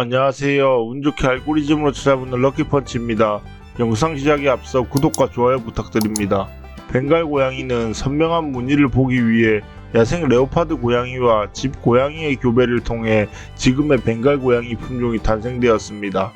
안녕하세요. 운 좋게 알고리즘으로 찾아보는 럭키펀치입니다. 영상 시작에 앞서 구독과 좋아요 부탁드립니다. 벵갈 고양이는 선명한 무늬를 보기 위해 야생 레오파드 고양이와 집 고양이의 교배를 통해 지금의 벵갈 고양이 품종이 탄생되었습니다.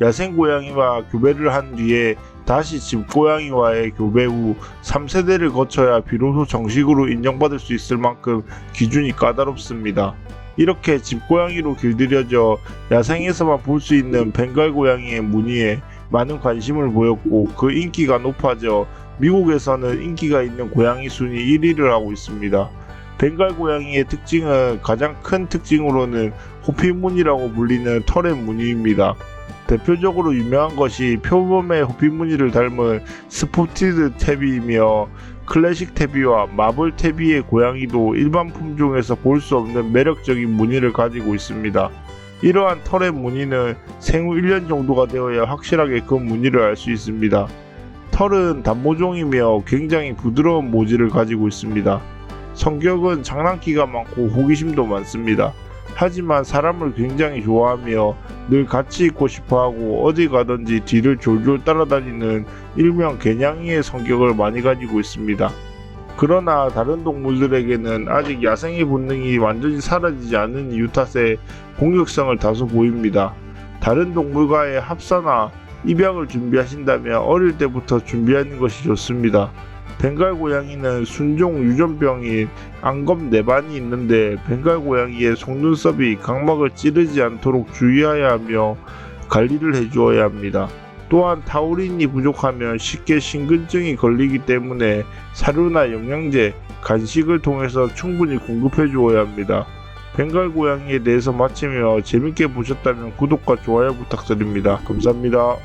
야생 고양이와 교배를 한 뒤에 다시 집 고양이와의 교배 후 3세대를 거쳐야 비로소 정식으로 인정받을 수 있을 만큼 기준이 까다롭습니다. 이렇게 집고양이로 길들여져 야생에서만 볼 수 있는 벵갈 고양이의 무늬에 많은 관심을 보였고 그 인기가 높아져 미국에서는 인기가 있는 고양이 순위 1위를 하고 있습니다. 벵갈 고양이의 특징은 가장 큰 특징으로는 호피무늬라고 불리는 털의 무늬입니다. 대표적으로 유명한 것이 표범의 호피무늬를 닮은 스포티드 탭이며 클래식 탭이와 마블 탭이의 고양이도 일반 품종에서 볼 수 없는 매력적인 무늬를 가지고 있습니다. 이러한 털의 무늬는 생후 1년 정도가 되어야 확실하게 그 무늬를 알 수 있습니다. 털은 단모종이며 굉장히 부드러운 모질을 가지고 있습니다. 성격은 장난기가 많고 호기심도 많습니다. 하지만 사람을 굉장히 좋아하며 늘 같이 있고 싶어하고 어디 가든지 뒤를 졸졸 따라다니는 일명 개냥이의 성격을 많이 가지고 있습니다. 그러나 다른 동물들에게는 아직 야생의 본능이 완전히 사라지지 않은 이유 탓에 공격성을 다소 보입니다. 다른 동물과의 합사나 입양을 준비하신다면 어릴 때부터 준비하는 것이 좋습니다. 벵갈 고양이는 순종 유전병인 안검 내반이 있는데 벵갈 고양이의 속눈썹이 각막을 찌르지 않도록 주의해야 하며 관리를 해주어야 합니다. 또한 타우린이 부족하면 쉽게 심근증이 걸리기 때문에 사료나 영양제, 간식을 통해서 충분히 공급해 주어야 합니다. 벵갈 고양이에 대해서 마치며 재밌게 보셨다면 구독과 좋아요 부탁드립니다. 감사합니다.